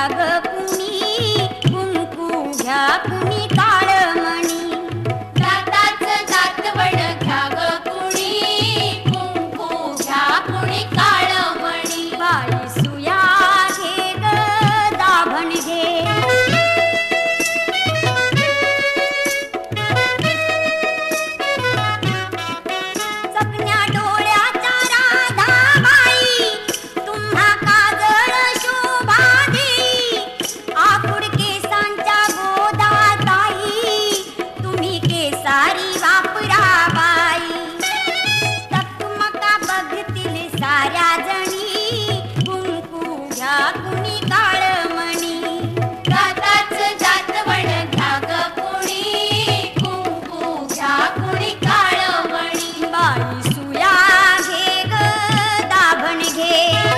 कुणी कुंकू घ्या कुणी काळमणी घ्याच दातवण घ्याग कुणी कुंकू घ्या Então tá